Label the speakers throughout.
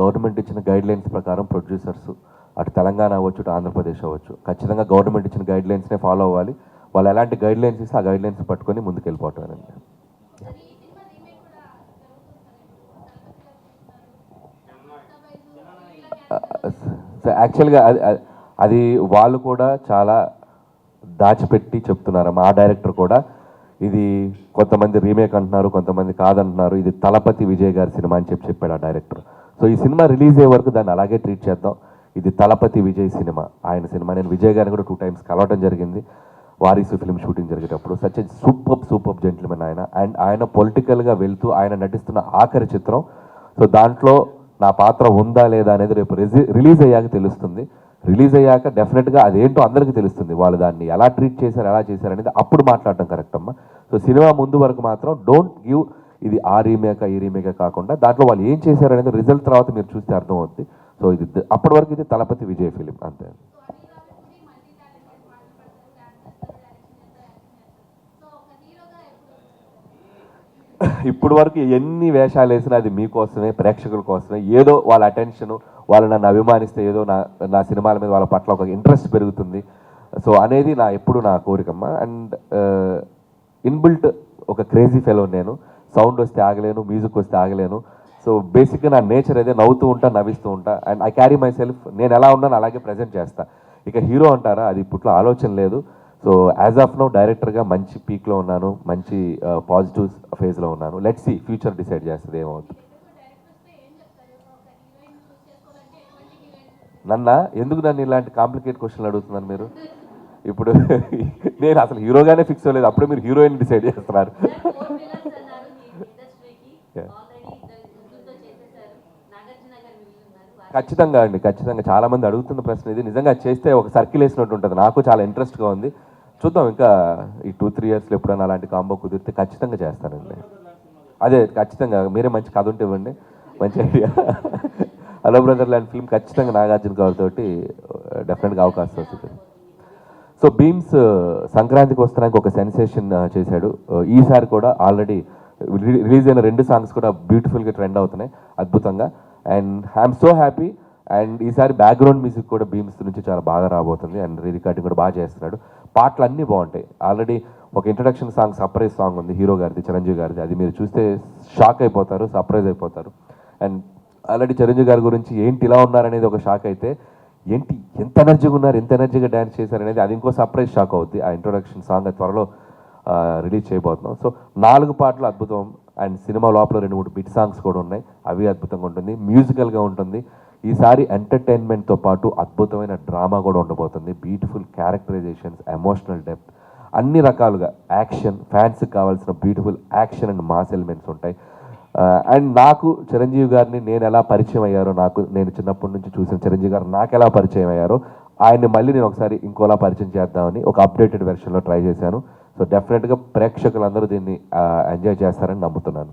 Speaker 1: Government ఇచ్చిన guide lines ప్రకారం producers అటు తెలంగాణ అవ్వచ్చు ఇటు ఆంధ్రప్రదేశ్ అవ్వచ్చు. ఖచ్చితంగా గవర్నమెంట్ ఇచ్చిన గైడ్ లైన్స్నే ఫాలో అవ్వాలి. వాళ్ళు ఎలాంటి గైడ్ లైన్స్ ఇస్తే ఆ గైడ్ లైన్స్ పట్టుకొని ముందుకు అండి సో యాక్చువల్గా అది అది- అది వాళ్ళు కూడా చాలా దాచిపెట్టి చెప్తున్నారు. మా డైరెక్టర్ కూడా ఇది కొంతమంది రీమేక్ అంటున్నారు కొంతమంది కాదంటున్నారు. ఇది తలపతి విజయ్ గారి సినిమా అని చెప్పి చెప్పాడు ఆ డైరెక్టర్. సో ఈ సినిమా రిలీజ్ అయ్యే వరకు దాన్ని అలాగే ట్రీట్ చేద్దాం. ఇది తలపతి విజయ్ సినిమా. ఆయన సినిమా నేను విజయ్ గారిని కూడా టూ టైమ్స్ కలవటం జరిగింది. వారీసు ఫిల్మ్ షూటింగ్ జరిగేటప్పుడు. సచ్ సూపర్ సూపర్ జెంట్మెన్ ఆయన. అండ్ ఆయన పొలిటికల్గా వెళ్తూ ఆయన నటిస్తున్న ఆఖరి చిత్రం. సో దాంట్లో నా పాత్ర ఉందా లేదా అనేది రేపు రిలీజ్ అయ్యాక తెలుస్తుంది. రిలీజ్ అయ్యాక డెఫినెట్గా అదేంటో అందరికీ తెలుస్తుంది. వాళ్ళు దాన్ని ఎలా ట్రీట్ చేశారు ఎలా చేశారు అనేది అప్పుడు మాట్లాడటం కరెక్ట్ అమ్మా సో సినిమా ముందు వరకు మాత్రం డోంట్ గివ్ ఇది ఆ రీమేక ఈ రీమేక కాకుండా దాంట్లో వాళ్ళు ఏం చేశారు అనేది రిజల్ట్ తర్వాత మీరు చూస్తే అర్థమవుతుంది సో ఇది అప్పటి వరకు ఇది తలపతి విజయ్ ఫిలిం అంతే. ఇప్పుడు వరకు ఎన్ని వేషాలు వేసినా అది మీకోసమే ప్రేక్షకుల కోసమే. ఏదో వాళ్ళ అటెన్షన్ వాళ్ళు నన్ను అభిమానిస్తే ఏదో నా నా సినిమాల మీద వాళ్ళ పట్ల ఒక ఇంట్రెస్ట్ పెరుగుతుంది. సో అనేది నా ఎప్పుడు నా కోరికమ్మ. అండ్ ఇన్బిల్ట్ ఒక క్రేజీ ఫెలో నేను. సౌండ్ వస్తే ఆగలేను మ్యూజిక్ వస్తే ఆగలేను. సో బేసిక్గా నా నేచర్ అదే నవ్వుతూ ఉంటా నవ్విస్తూ ఉంటా. And I carry myself నేను ఎలా ఉన్నాను అలాగే ప్రజెంట్ చేస్తా. ఇక హీరో అంటారా? అది ఇప్పట్లో ఆలోచన లేదు. సో యాజ్ ఆఫ్ నో డైరెక్టర్గా మంచి పీక్లో ఉన్నాను మంచి పాజిటివ్ ఫేజ్లో ఉన్నాను. లెట్స్ సి ఫ్యూచర్ డిసైడ్ చేస్తుంది ఏమవుతుంది నన్న ఎందుకు నన్ను ఇలాంటి కాంప్లికేట్ క్వశ్చన్లు అడుగుతున్నారు మీరు? ఇప్పుడు నేను అసలు హీరోగానే ఫిక్స్ అవ్వలేదు. అప్పుడే మీరు హీరోయిన్ డిసైడ్ చేస్తున్నారు. ఖచ్చితంగా అండి ఖచ్చితంగా. చాలామంది అడుగుతున్న ప్రశ్న ఇది. నిజంగా చేస్తే ఒక సర్కిల్ వేసినట్టు ఉంటుంది. నాకు చాలా ఇంట్రెస్ట్గా ఉంది. చూద్దాం ఇంకా ఈ టూ త్రీ ఇయర్స్లో ఎప్పుడైనా అలాంటి కాంబో కుదిరితే ఖచ్చితంగా చేస్తానండి. అదే ఖచ్చితంగా. మీరే మంచి కథ ఉంటే ఇవ్వండి. మంచి ఐడియా హలో బ్రదర్ లాంటి ఫిల్మ్ ఖచ్చితంగా నాగార్జున గారితో డెఫినెట్గా uh, అవకాశం వస్తుంది. సో భీమ్స్ uh, సంక్రాంతికి వస్తున్నానికి ఒక సెన్సేషన్ uh, చేశాడు. ఈసారి కూడా ఆల్రెడీ రిలీజ్ అయిన రెండు సాంగ్స్ కూడా బ్యూటిఫుల్గా ట్రెండ్ అవుతున్నాయి. అద్భుతంగా. And I'm so happy and ఈసారి బ్యాక్గ్రౌండ్ మ్యూజిక్ కూడా బీమ్స్ నుంచి చాలా బాగా రాబోతుంది. అండ్ రీ రికార్డింగ్ కూడా బాగా చేస్తున్నాడు. పాటలు అన్నీ బాగుంటాయి. ఆల్రెడీ ఒక ఇంట్రడక్షన్ సాంగ్ సర్ప్రైజ్ సాంగ్ ఉంది. హీరో గారిది చిరంజీవి గారిది. అది మీరు చూస్తే షాక్ అయిపోతారు సర్ప్రైజ్ అయిపోతారు. అండ్ ఆల్రెడీ చిరంజీవి గారి గురించి ఏంటి ఇలా ఉన్నారనేది ఒక షాక్ అయితే ఏంటి ఎంత ఎనర్జీగా ఉన్నారు ఎంత ఎనర్జీగా డ్యాన్స్ చేశారనేది అది ఇంకో సర్ప్రైజ్ షాక్ అవుద్ది. ఆ ఇంట్రొడక్షన్ సాంగ్ అది త్వరలో రిలీజ్ చేయబోతున్నాం. సో నాలుగు పాటలు అద్భుతం. అండ్ సినిమా లోపల రెండు మూడు బిట్ సాంగ్స్ కూడా ఉన్నాయి. అవి అద్భుతంగా ఉంటుంది. మ్యూజికల్గా ఉంటుంది. ఈసారి ఎంటర్టైన్మెంట్తో పాటు అద్భుతమైన డ్రామా కూడా ఉండబోతుంది. బ్యూటిఫుల్ క్యారెక్టరైజేషన్స్ ఎమోషనల్ డెప్త్ అన్ని రకాలుగా యాక్షన్ ఫ్యాన్స్కి కావాల్సిన beautiful action and mass elements ఉంటాయి. అండ్ నాకు చిరంజీవి గారిని నేను ఎలా పరిచయం అయ్యారో నాకు నేను చిన్నప్పటి నుంచి చూసిన చిరంజీవి గారు నాకు ఎలా పరిచయం అయ్యారో ఆయన్ని మళ్ళీ నేను ఒకసారి ఇంకోలా పరిచయం చేద్దామని ఒక అప్డేటెడ్ వెర్షన్లో ట్రై చేశాను. సో డెఫినెట్గా ప్రేక్షకులందరూ దీన్ని ఎంజాయ్ చేస్తారని నమ్ముతున్నాను.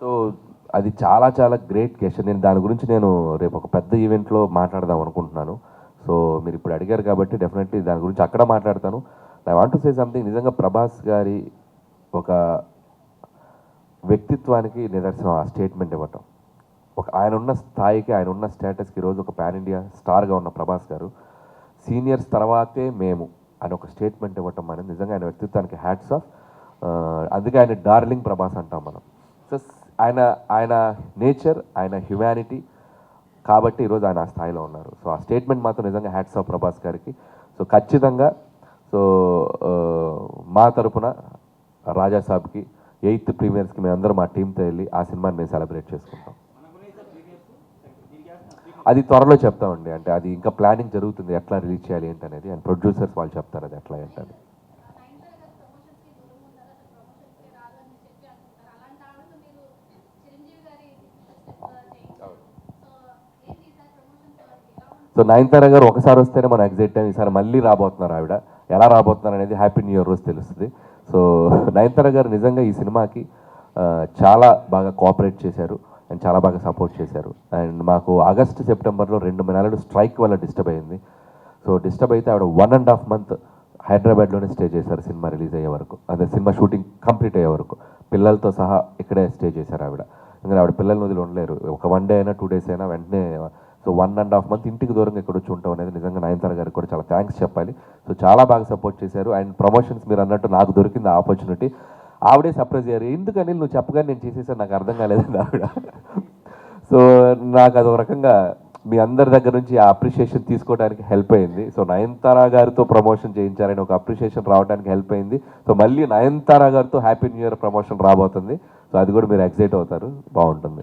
Speaker 1: సో అది చాలా చాలా గ్రేట్ క్వశ్చన్ నేను దాని గురించి నేను రేపు ఒక పెద్ద ఈవెంట్లో మాట్లాడదాం అనుకుంటున్నాను. సో మీరు ఇప్పుడు అడిగారు కాబట్టి డెఫినెట్లీ దాని గురించి అక్కడ మాట్లాడతాను. I want to say something నిజంగా ప్రభాస్ గారి ఒక వ్యక్తిత్వానికి నిదర్శనం ఆ స్టేట్మెంట్ ఇవ్వటం. ఒక ఆయన ఉన్న స్థాయికి ఆయన ఉన్న స్టేటస్కి ఈరోజు ఒక పాన్ ఇండియా స్టార్గా ఉన్న ప్రభాస్ గారు సీనియర్స్ తర్వాతే మేము అని ఒక స్టేట్మెంట్ ఇవ్వటం అనేది నిజంగా ఆయన వ్యక్తిత్వానికి హ్యాట్స్ ఆఫ్ అందుకే ఆయన డార్లింగ్ ప్రభాస్ అంటాం మనం. సో ఆయన ఆయన నేచర్ ఆయన హ్యుమానిటీ కాబట్టి ఈరోజు ఆయన ఆ స్థాయిలో ఉన్నారు. సో ఆ స్టేట్మెంట్ మాత్రం నిజంగా హ్యాట్స్ ఆఫ్ ప్రభాస్ గారికి. సో ఖచ్చితంగా సో మా తరపున రాజాసాబ్కి ఎయిత్ ప్రీమియర్స్కి మేము అందరం మా టీంతో వెళ్ళి ఆ సినిమాని మేము సెలబ్రేట్ చేసుకుంటాం. అది త్వరలో చెప్తామండి. అంటే అది ఇంకా ప్లానింగ్ జరుగుతుంది. ఎట్లా రిలీజ్ చేయాలి ఏంటనేది. అండ్ ప్రొడ్యూసర్స్ వాళ్ళు చెప్తారు అది ఎట్లా ఏంటని సో నయనతార గారు ఒకసారి వస్తేనే మనం ఎగ్జైట్ అయ్యాం ఈసారి మళ్ళీ రాబోతున్నారు ఆవిడ. ఎలా రాబోతున్నారు అనేది హ్యాపీ న్యూ ఇయర్ రోజు తెలుస్తుంది. సో నయనతార గారు నిజంగా ఈ సినిమాకి చాలా బాగా కోఆపరేట్ చేశారు అండ్ చాలా బాగా సపోర్ట్ చేశారు. అండ్ మాకు ఆగస్ట్ సెప్టెంబర్లో రెండు నెలలు స్ట్రైక్ వల్ల డిస్టర్బ్ అయింది. సో డిస్టర్బ్ అయితే ఆవిడ వన్ అండ్ హాఫ్ మంత్ హైదరాబాద్లోనే స్టే చేశారు సినిమా రిలీజ్ అయ్యే వరకు. అదే సినిమా షూటింగ్ కంప్లీట్ అయ్యే వరకు. పిల్లలతో సహా ఇక్కడే స్టే చేశారు ఆవిడ. ఎందుకంటే ఆవిడ పిల్లల్ని వదిలి ఉండలేరు. ఒక వన్ డే అయినా టూ డేస్ అయినా వెంటనే so one and half month ఇంటికి దూరంగా ఇక్కడ వచ్చి ఉంటాం అనేది నిజంగా నయనతార గారికి కూడా చాలా థ్యాంక్స్ చెప్పాలి. సో చాలా బాగా సపోర్ట్ చేశారు. అండ్ ప్రమోషన్స్ మీరు అన్నట్టు నాకు దొరికింది ఆపర్చునిటీ ఆవిడే సర్ప్రైజ్ అయ్యారు. ఎందుకని నువ్వు చెప్పగానే నేను చేసేసాను. నాకు అర్థం కాలేదండి ఆవిడ. సో నాకు అదొక రకంగా మీ అందరి దగ్గర నుంచి ఆ అప్రిషియేషన్ తీసుకోవడానికి హెల్ప్ అయింది. సో నయనతార గారితో ప్రమోషన్ చేయించారని ఒక అప్రిషియేషన్ రావడానికి హెల్ప్ అయింది. సో మళ్ళీ నయనతార గారితో హ్యాపీ న్యూ ఇయర్ ప్రమోషన్ రాబోతుంది. సో అది కూడా మీరు ఎక్సైట్ అవుతారు. బాగుంటుంది.